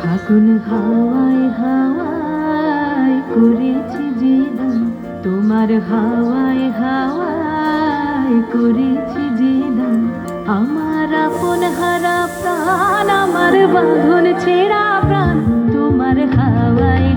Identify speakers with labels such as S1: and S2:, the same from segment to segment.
S1: ফাগুন হাওয়ায় হাওয়ায় করেছি জিদা তোমার হাওয়ায় হাওয়ায় করেছি জিদা আমার আপন হারা প্রাণ, আমার বাঁধন ছেঁড়া প্রাণ, তোমার হাওয়ায়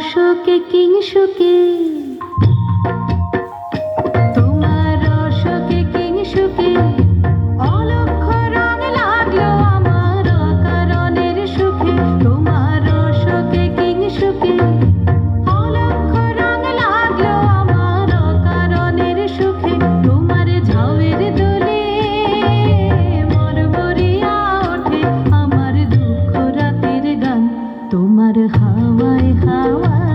S1: অশোকে কিংসুকে। হাওয়া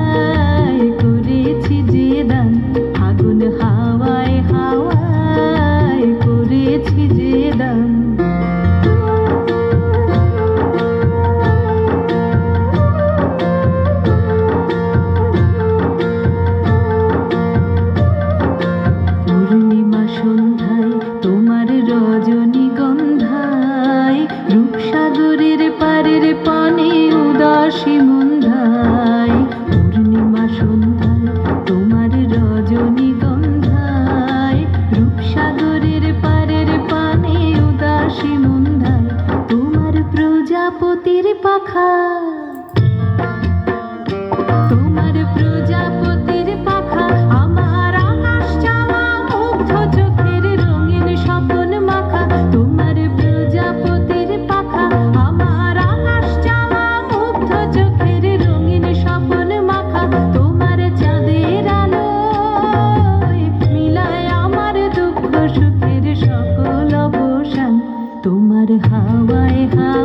S1: সাগরের পারের পানে উদাসী মন্দার তোমার প্রজাপতির পাখা। তোমার প্রজাপতি হাওয়ায় হাওয়া